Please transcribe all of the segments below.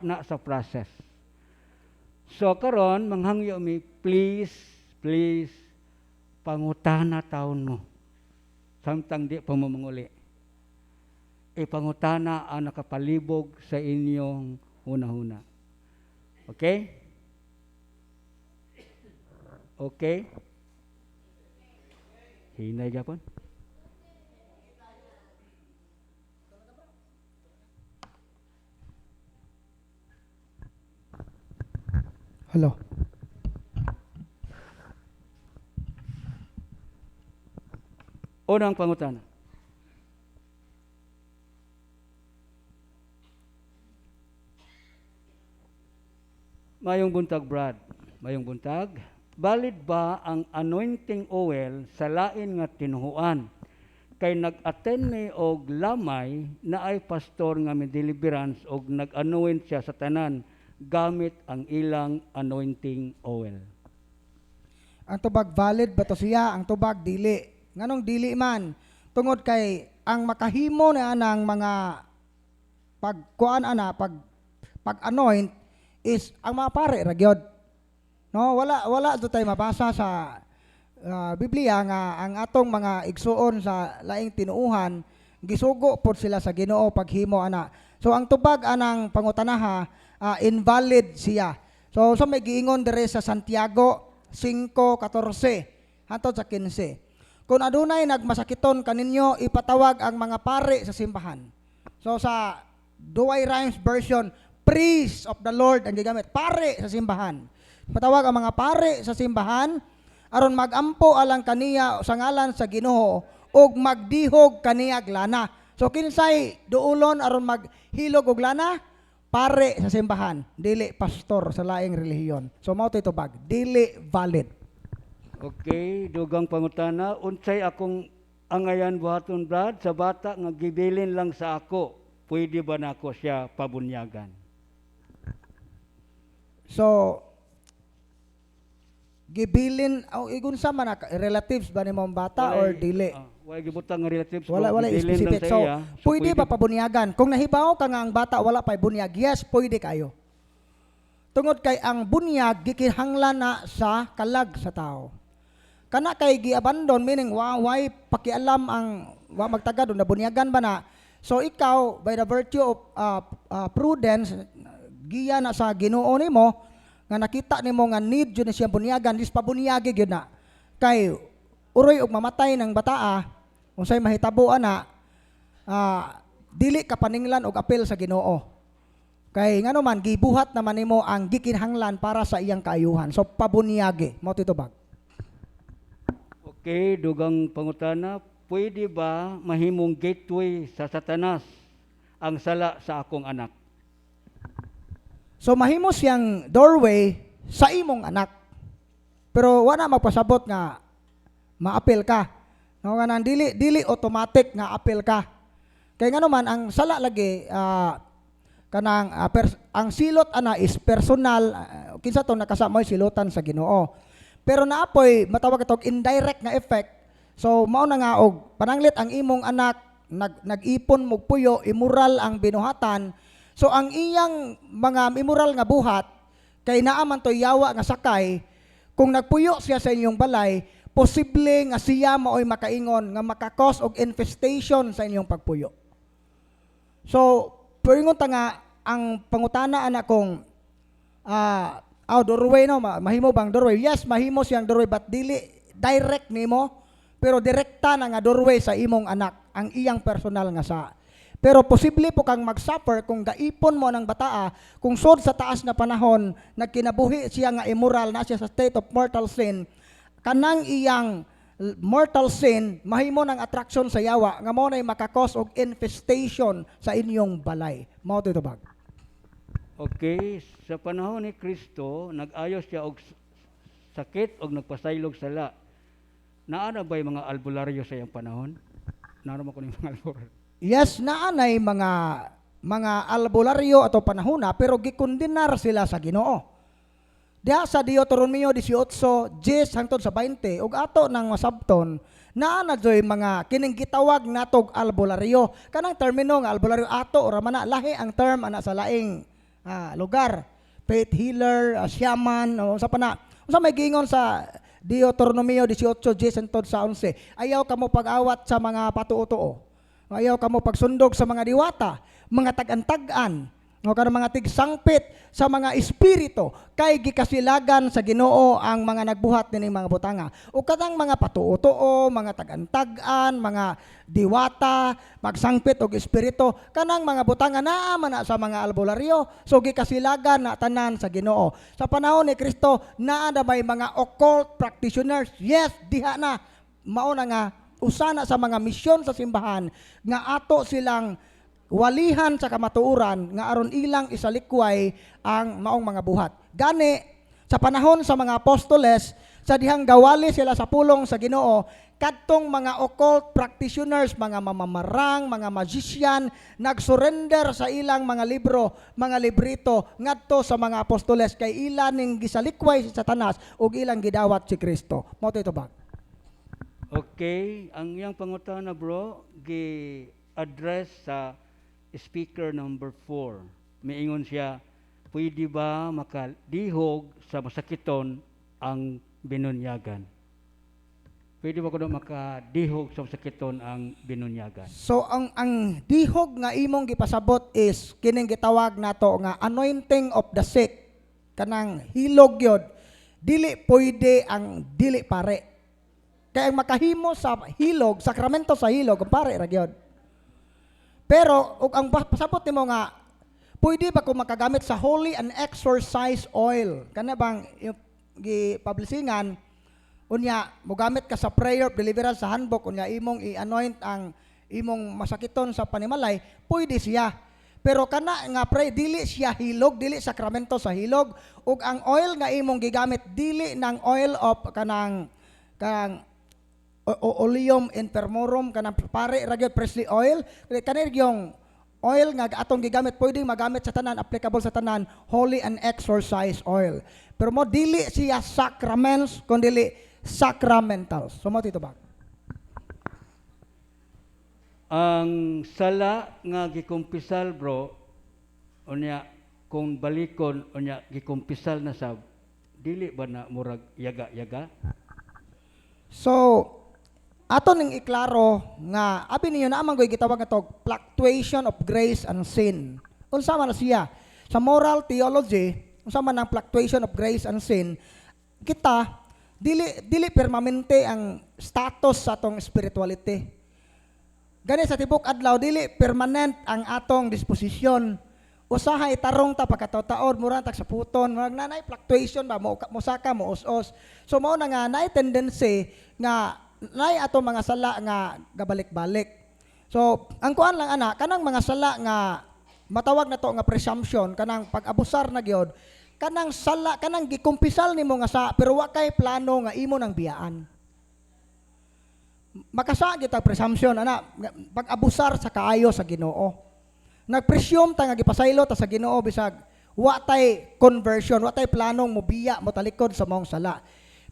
na sa process. So karon manghangyo mi please please pangutana taon mo. Samtang di pa mo manguli. Ipangutana ang nakapalibog sa inyong una-una. Okay? Okay? Hinay gapon. Hello. Unang pangutana. Mayong buntag, Brad. Mayong buntag. Valid ba ang anointing oil sa lain nga tinuhuan? Kay nag-attend mi og lamay na ay pastor nga may deliverance og nag-anoint siya sa tanan gamit ang ilang anointing oil. Ang tubag valid ba to siya? Ang tubag dili. Nganong dili man? Tungod kay ang makahimo na anang mga pagkuan ana pag pag anoint is ang mga pare ra gyud. No, wala wala do tay mabasa sa ah, Biblia nga ang atong mga igsuon sa laing tinuuhan gisugo pod sila sa Ginoo paghimo ana. So ang tubag anang pangutanaha ah, invalid siya. So sa may giingon dire sa Santiago 5:14 hangtod sa 15. Kung adunay nagmasakiton kaninyo ipatawag ang mga pare sa simbahan. So sa Duay Rhymes version, priest of the Lord ang gigamit, pare sa simbahan. Patawag ang mga pare sa simbahan aron magampo alang kaniya sa ngalan sa Ginoo ug magdihog kaniyag lana. So kinsay duulon aron maghilog og lana? Pare sa simbahan, dili pastor sa laing relihiyon. So mao to'y tubag, dili valid. Okay, dugang pangutana, unsay akong angayan buhaton Brad sa bata nga gibilin lang sa ako. Pwede ba nako siya pabunyagan? So gibilin oh, igun sa man relatives ba ni mong bata or Walay- dili? ah, walay gibutang relatives Wala wala specific. So, pwede ba pabunyagan? Kung nahibaw ka nga ang bata wala pa'y bunyag, yes, pwede kayo. Tungod kay ang bunyag gikinhanglan na sa kalag sa tao. Kana kay giabandon meaning wa way pakialam ang wa magtagad na bunyagan ba na. So ikaw by the virtue of uh, uh, prudence giya na sa Ginoo nimo nga nakita nimo nga need jud na siya bunyagan dis pabunyagi gyud na. Kay uroy og mamatay ng bataa unsay mahitabo ana ah, dili ka paninglan og apel sa Ginoo. Kay ngano man gibuhat naman nimo ang gikinhanglan para sa iyang kaayuhan. So pabunyagi mo titubag. Okay, dugang pangutana, pwede ba mahimong gateway sa satanas ang sala sa akong anak? So mahimo siyang doorway sa imong anak. Pero wala magpasabot nga maapil ka. No nga nang dili dili automatic nga apil ka. Kay ngano man ang sala lagi ah, kanang ah, pers- ang silot ana is personal ah, kinsa to nakasama silotan sa Ginoo. Pero naapoy matawag itog indirect nga effect. So mao na nga og pananglit ang imong anak nag nag-ipon mo puyo immoral ang binuhatan. So ang iyang mga immoral nga buhat kay naa to yawa nga sakay kung nagpuyo siya sa inyong balay posible nga siya maoy makaingon nga makakos og infestation sa inyong pagpuyo. So, pwingon ta nga ang pangutana ana kung ah oh, doorway no, ma- mahimo bang doorway? Yes, mahimo siyang doorway but dili direct nimo pero direkta na nga doorway sa imong anak ang iyang personal nga sa pero posible po kang mag-suffer kung gaipon mo ng bataa, kung sod sa taas na panahon, nagkinabuhi siya nga immoral na siya sa state of mortal sin, kanang iyang mortal sin, mahimo ng attraction sa yawa, nga mo na'y makakos og infestation sa inyong balay. Mao to bag. Okay, sa panahon ni Kristo, nag-ayos siya og sakit og nagpasaylog sala. Naana ba yung mga albularyo sa iyang panahon? Naara mo ko yung mga albularyo. Yes, naanay mga mga albularyo ato panahona pero gikondenar sila sa Ginoo. Diha sa Deuteronomio 18, 10 hangtod sa 20 ug ato nang masabton naa na joy mga kining gitawag natog albularyo. Kanang termino nga albularyo ato ora man lahi ang term ana sa laing ah, lugar. Faith healer, uh, shaman, o sa pana. Unsa may giingon sa Deuteronomio 18:10 tod sa 11. Ayaw kamo pag-awat sa mga patuo-tuo. Ayaw kamo pagsundog sa mga diwata, mga tag-antag-an, o kanang mga tigsangpit sa mga espiritu kay gikasilagan sa Ginoo ang mga nagbuhat nining mga butanga. O kanang mga patuo-tuo, mga tag-antag-an, mga diwata, magsangpit og espiritu, kanang mga butanga naa man na sa mga albularyo. So gikasilagan na tanan sa Ginoo. Sa panahon ni Kristo, naa na may mga occult practitioners. Yes, diha na mao na nga usana sa mga misyon sa simbahan nga ato silang walihan sa kamatuuran nga aron ilang isalikway ang maong mga buhat. Gani sa panahon sa mga apostoles sa dihang gawali sila sa pulong sa Ginoo kadtong mga occult practitioners, mga mamamarang, mga magician nagsurrender sa ilang mga libro, mga librito ngadto sa mga apostoles kay ilan ning gisalikway si Satanas ug ilang gidawat si Kristo. Mao ito ba? Okay, ang iyang pangutana bro, gi-address sa speaker number 4. Miingon siya, pwede ba makadihog sa masakiton ang binunyagan? Pwede ba ko makadihog sa masakiton ang binunyagan? So ang ang dihog nga imong gipasabot is kining gitawag nato nga anointing of the sick. Kanang hilog yod. Dili pwede ang dili pare. Kaya ang makahimo sa hilog, sakramento sa hilog, pare ra gyud. Pero ug ang pasabot nimo nga pwede ba ko makagamit sa holy and exorcise oil? Kana bang yung gi-publishingan unya mogamit ka sa prayer of deliverance sa handbook. Unya imong i-anoint ang imong masakiton sa panimalay. Pwede siya. Pero kana nga pray dili siya hilog dili sakramento sa hilog. Ug ang oil nga imong gigamit dili ng oil of kanang kanang o- oleum infermorum kanang pare ra gyud Presley oil kanir yung oil nga atong gigamit pwedeng magamit sa tanan applicable sa tanan holy and exorcise oil. Pero mo dili siya sacraments kundi sacramentals. So mo tito ba Ang sala nga gikumpisal bro, unya kung balikon unya gikumpisal na sab, dili ba na murag yaga-yaga? So, ato ning iklaro nga abi niyo na amang gitawag nga fluctuation of grace and sin. Unsa man siya? Sa moral theology, unsa man ang fluctuation of grace and sin, kita dili dili permanente ang status sa atong spirituality. Gani sa tibok adlaw dili permanent ang atong disposisyon. Usahay tarong ta pagkataon mura tag sa puton, murag nanay fluctuation ba mo mosaka mo us-us. So mao na nga nay tendency nga nay ato mga sala nga gabalik-balik. So ang kuan lang ana kanang mga sala nga matawag na to nga presumption kanang pag-abusar na gyud kanang sala kanang gikumpisal nimo nga sa pero wa kay plano nga imo nang biyaan. Makasa kita presumption ana pag-abusar sa kaayo sa Ginoo. Nagpresume ta nga gipasaylo ta sa Ginoo bisag wa tay conversion wa tay planong mobiya mo talikod sa maong sala.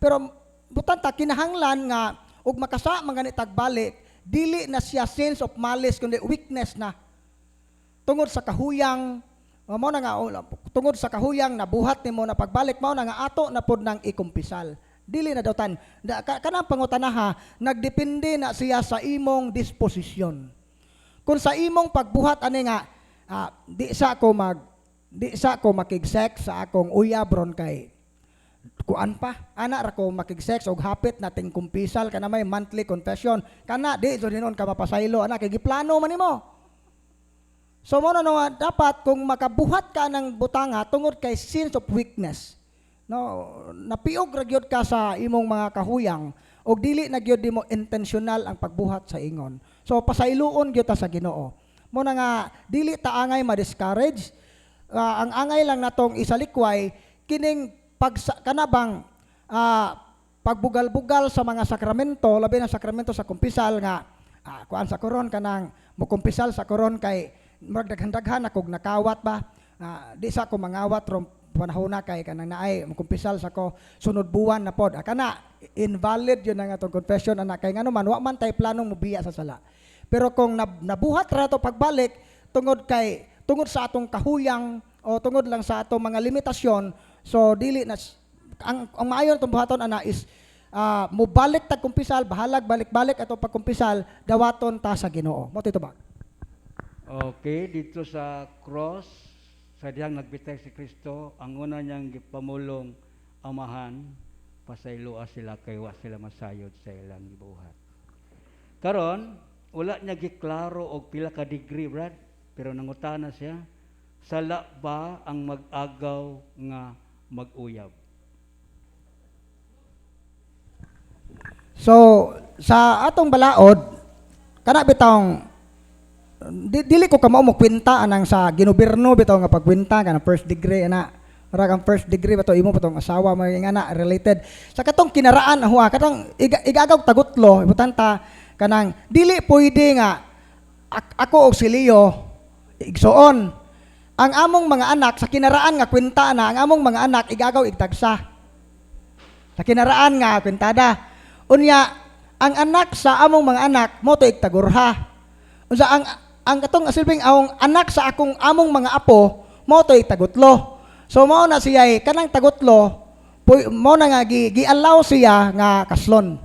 Pero butan ta kinahanglan nga ug makasa man gani tagbalik dili na siya sense of malice kundi weakness na. Tungod sa kahuyang uh, mao na nga oh, tungod sa kahuyang nabuhat nimo na pagbalik mao na nga ato na pod nang ikumpisal. Dili na dawtan da, ka, kanang pangutanaha nagdepende na siya sa imong disposisyon. Kung sa imong pagbuhat ani nga ah, di sa ko mag di sa ko makigsex sa akong uyabron kay kuan pa ana ra ko makigsex og hapit nating kumpisal kana may monthly confession kana di so dinon ka mapasaylo ana kay giplano man nimo So mo nga, dapat kung makabuhat ka ng butanga tungod kay sins of weakness. No, napiog ra gyud ka sa imong mga kahuyang og dili na gyud mo intentional ang pagbuhat sa ingon. So pasayloon gyud ta sa Ginoo. Mo na nga dili ta angay ma-discourage. Ah, ang angay lang natong isalikway kining pag kanabang ah, pagbugal-bugal sa mga sakramento, labi na sakramento sa kumpisal nga ah, kuan sa koron kanang mukumpisal sa koron kay murag daghan-daghan ako nakawat ba? Ah, di sa ako mangawat rom panahon na kay kanang naay mukumpisal sa ko sunod buwan na pod. Ah, kana invalid yun ang atong confession anak. Kay ngano man wa man tay planong mubiya sa sala. Pero kung nab- nabuhat ra to pagbalik tungod kay tungod sa atong kahuyang o tungod lang sa ato mga limitasyon so dili na ang ang maayo natong buhaton ana is ah, mubalik tag kumpisal bahalag balik-balik ato pagkumpisal dawaton ta sa Ginoo mo tito ba Okay, dito sa cross, sa diyang nagbitay si Kristo, ang una niyang gipamulong amahan, pasayloa sila kay wa sila masayod sa ilang gibuhat. Karon, wala niya giklaro og pila ka degree, Brad, pero nangutana siya, sala ba ang mag-agaw nga mag-uyab? So, sa atong balaod, kana bitong di, dili ko kamo mo kwenta anang sa ginoberno bitaw nga pagkwenta kana first degree ana. Para kang first degree ba to imo patong asawa mga nga related. Sa katong kinaraan huwa katong iga, igagaw tagutlo ibutanta kanang dili pwede nga ak- ako og si Leo igsuon ang among mga anak sa kinaraan nga kwenta na ang among mga anak igagaw igtagsa sa kinaraan nga kwentada. Unya, ang anak sa among mga anak mo to igtagurha. Unsa ang ang katong asilbing ang anak sa akong among mga apo mo to igtagutlo. So mao na siya kanang tagutlo mo na nga gi, gi-allow siya nga kaslon.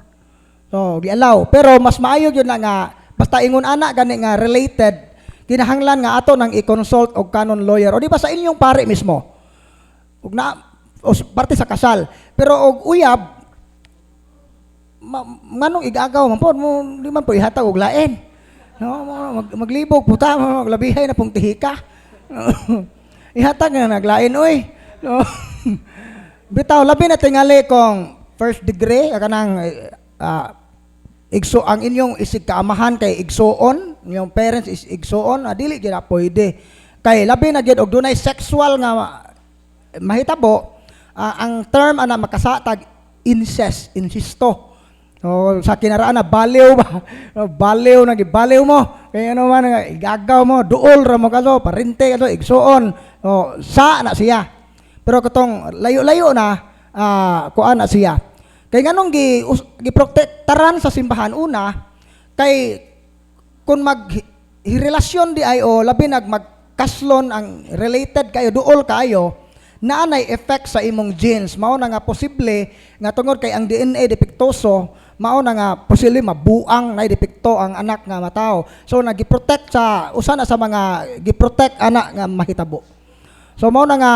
So gi-allow pero mas maayo gyud na nga basta ingon ana gani nga related kinahanglan nga ato nang i-consult og canon lawyer. O di ba sa inyong pare mismo? Ug na o parte sa kasal. Pero og uyab ma, manong igagaw man po mo di man po ihatag og lain. No mag, maglibog puta maglabihay na pong tihika. Ihatag na naglain oy. No. Bitaw labi na tingali kung first degree kanang uh, igso ang inyong isig kaamahan kay igsoon inyong parents is igsoon ah, dili gyud pwede. Kay labi na gyud og dunay sexual nga ma- mahitabo ah, ang term ana makasatag incest insisto. O sa kinaraan na baliw ba? Baliw na gibaliw mo. Kay ano man igagaw mo duol ra mo kaso parinte kaso igsuon. O sa na siya. Pero katong layo-layo na ah, kuan na siya. Kay nganong gi giprotektaran sa simbahan una kay kung mag hirelasyon di ay o labi nag magkaslon ang related kayo duol kayo naanay effect sa imong genes. Mao na nga posible nga tungod kay ang DNA depektoso mao na nga posible mabuang na depekto ang anak nga matao. So nagiprotect sa usa na sa mga giprotect anak nga mahitabo. So mao na nga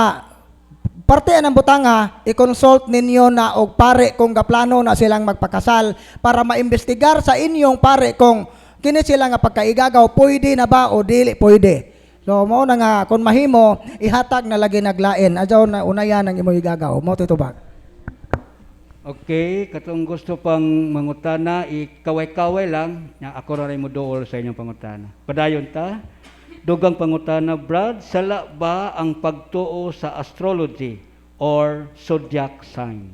parte ng butanga, i-consult ninyo na og pare kung gaplano na silang magpakasal para maimbestigar sa inyong pare kung kini sila nga pagkaigagaw, pwede na ba o dili pwede. So, mo na nga, kung mahimo, ihatag na lagi naglain. Adyaw na unayan ang imo igagaw. Mo tutubag. Okay, katong gusto pang mangutana, ikaway-kaway lang, nga ako na rin mo dool sa inyong pangutana. Padayon ta, dugang pangutana, Brad, sala ba ang pagtuo sa astrology or zodiac sign?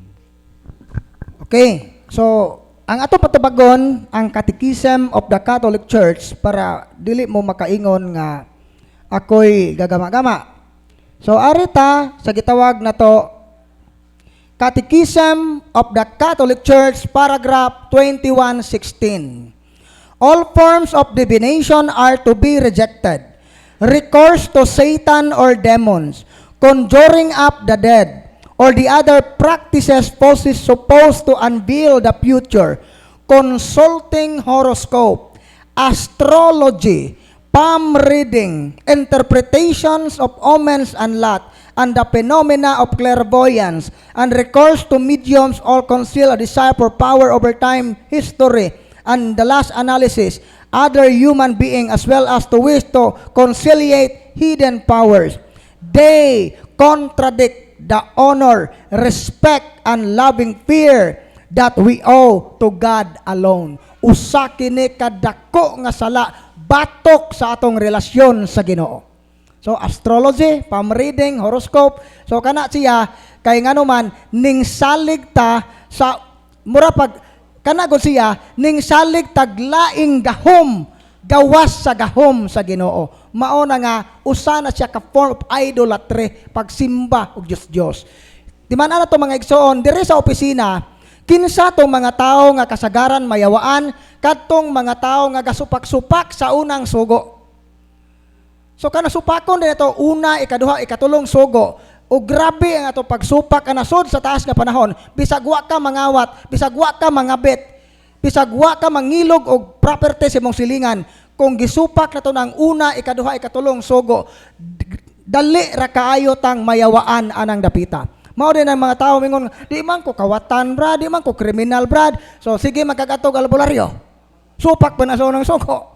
Okay. So, ang ato patubagon ang Catechism of the Catholic Church para dili mo makaingon nga ako'y gagama-gama. So, arita sa gitawag na to Catechism of the Catholic Church, paragraph 2116. All forms of divination are to be rejected. Recourse to Satan or demons, conjuring up the dead, or the other practices supposed to unveil the future, consulting horoscope, astrology, palm reading, interpretations of omens and lot, and the phenomena of clairvoyance, and recourse to mediums all conceal a desire for power over time, history, and the last analysis, other human being as well as to wish to conciliate hidden powers. They contradict the honor, respect, and loving fear that we owe to God alone. Usa kini kadako nga sala batok sa atong relasyon sa Ginoo. So astrology, palm reading, horoscope. So kana siya kay ngano man ning salig ta sa mura pag kana gud siya ning salig taglaing gahom gawas sa gahom sa Ginoo. Mao nga usa na siya ka form of idolatry pagsimba og Dios Dios. Di man ana to mga igsoon diri sa opisina kinsa tong mga tao nga kasagaran mayawaan kadtong mga tao nga gasupak-supak sa unang sugo. So kana supakon din ito una, ikaduha, ikatulong sugo. O grabe ang ato pagsupak ka nasod sa taas nga panahon. Bisag wa ka mangawat, bisag wa ka mangabit, bisag wa ka mangilog og property sa imong silingan. Kung gisupak na to ng una, ikaduha, ikatulong sugo, dali ra kaayo tang mayawaan anang dapita. Mao din ang mga tao mingon, di man ko kawatan brad, di man ko kriminal brad. So sige magkagatog albularyo. Supak pa na sa unang suko.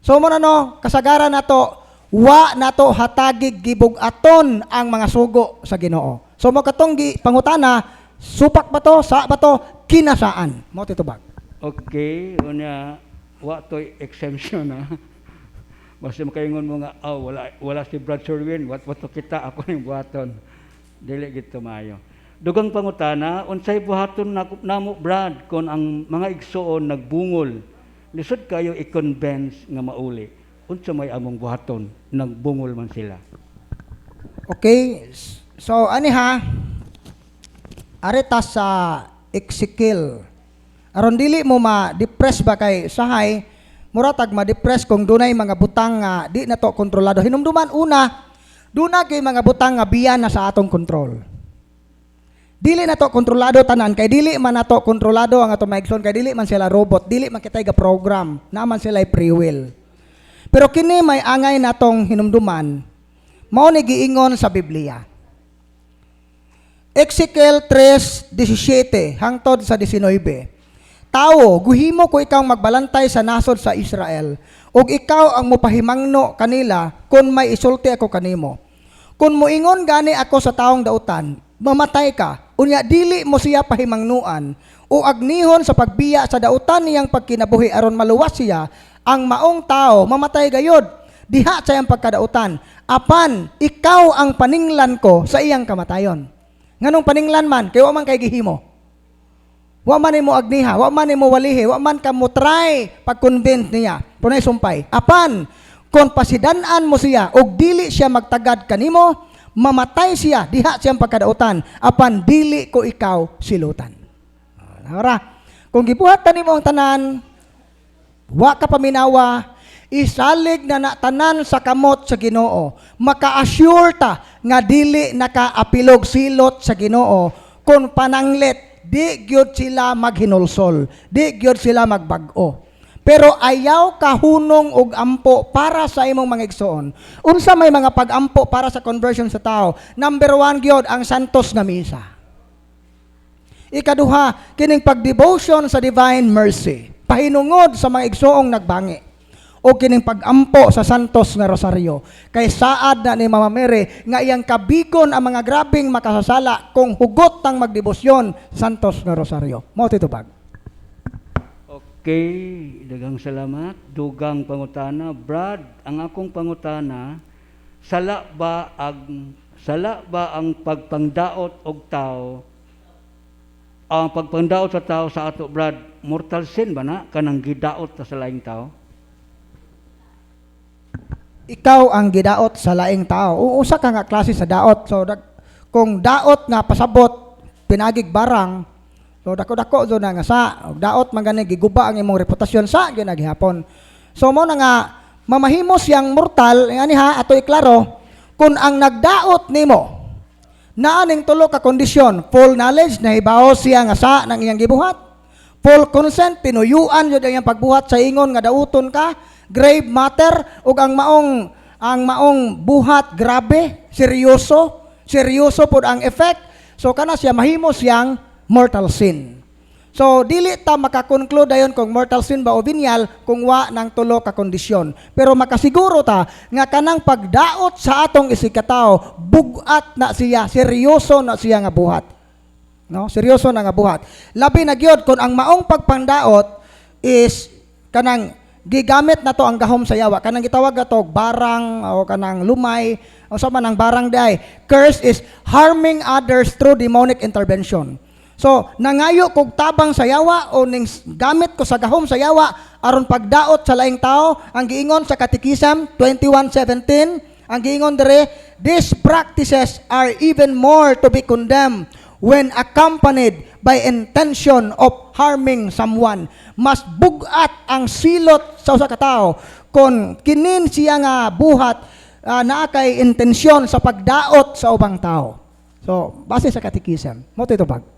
So mo na no, kasagaran nato wa nato hatagig gibugaton ang mga sugo sa Ginoo. So mo katong gi pangutana, supak ba to, sa ba to, kinasaan. Mo titubag. Okay, unya wa to exemption ha. Basta makaingon mo nga, oh, wala wala si Brad Sherwin, what what to kita ako ning buhaton. Dili gid maayo. Dugang pangutana, unsay buhaton na, namo Brad kon ang mga igsoon nagbungol. Lisod kayo i-convince nga mauli. Unsa may among buhaton nagbungol man sila. Okay? So ani ha? Arita sa Ezekiel. Aron dili mo ma-depress ba kay sahay, muratag ma-depress kung dunay mga butang nga di na to kontrolado. Hinumduman una, duna kay mga butang nga biyan na sa atong kontrol. Dili na to kontrolado tanan kay dili man nato kontrolado ang atong maigsoon kay dili man sila robot, dili man kitay ga program, naman sila free will. Pero kini may angay natong hinumduman, mao ni giingon sa Biblia. Ezekiel 3:17 hangtod sa 19. Tao, guhimo ko ikaw magbalantay sa nasod sa Israel, ug ikaw ang mopahimangno kanila kung may isulti ako kanimo. Kung muingon gani ako sa taong dautan, mamatay ka, unya dili mo siya pahimangnuan, o agnihon sa pagbiya sa dautan niyang pagkinabuhi aron maluwas siya, ang maong tao mamatay gayod, diha sa iyang pagkadautan, apan ikaw ang paninglan ko sa iyang kamatayon. Nganong paninglan man, kay wa man kay gihimo. Wa man mo agniha, wa man mo walihi, wa man ka mo try pag-convince niya. Punay sumpay. Apan, kung pasidanan mo siya, og dili siya magtagad kanimo, mamatay siya, diha siyang pagkadautan, apan dili ko ikaw silutan. Nara, kung gibuhat nimo ang tanan, wa ka paminawa, isalig na natanan sa kamot sa Ginoo. Maka-assure ta nga dili nakaapilog silot sa Ginoo kung pananglit di gyud sila maghinulsol, di gyud sila magbag-o. Pero ayaw kahunong og ampo para sa imong mga igsoon. Unsa may mga pag-ampo para sa conversion sa tao? Number one gyud ang santos nga misa. Ikaduha, kining pag-devotion sa divine mercy. Pahinungod sa mga igsoong nagbangi. O kining pag-ampo sa santos nga rosaryo. Kay saad na ni Mama Mary nga iyang kabigon ang mga grabing makasasala kung hugot tang magdebosyon santos nga rosaryo. Mo titubag. Okay, dagang salamat. Dugang pangutana, Brad, ang akong pangutana, sala ba ang sala ba ang pagpangdaot og tao ang pagpangdaot sa tao sa ato Brad mortal sin ba na kanang gidaot ta sa laing tao ikaw ang gidaot sa laing tao. O usa ka nga klase sa daot. So dag, kung daot nga pasabot pinagig barang, so dako-dako zo na nga sa daot man gani giguba ang imong reputasyon sa ginagihapon. So mo na nga mamahimos yang mortal ani ha ato iklaro kung ang nagdaot nimo naaning tulo ka kondisyon full knowledge na hibaw siya nga sa nang iyang gibuhat full consent pinuyuan jud ang iyang pagbuhat sa ingon nga dauton ka grave matter ug ang maong ang maong buhat grabe seryoso seryoso pod ang effect. So kana siya mahimo siyang mortal sin. So dili ta makakonclude dayon kung mortal sin ba o venial kung wa ng tulo ka kondisyon. Pero makasiguro ta nga kanang pagdaot sa atong isikataw bugat na siya seryoso na siya nga buhat. No, seryoso na nga buhat. Labi na gyud kung ang maong pagpangdaot is kanang gigamit na to ang gahom sa yawa. Kanang gitawag ato barang o kanang lumay o sa man ang barang day. Curse is harming others through demonic intervention. So, nangayo kog tabang sa yawa o ning gamit ko sa gahom sa yawa aron pagdaot sa laing tao, ang giingon sa Katikisam 21:17, ang giingon dire, these practices are even more to be condemned when accompanied by intention of harming someone. Mas bugat ang silot sa usa ka tawo kung kinin siya nga buhat ah, naa kay intensyon sa pagdaot sa ubang tao. So, base sa katikism, mo ito bag.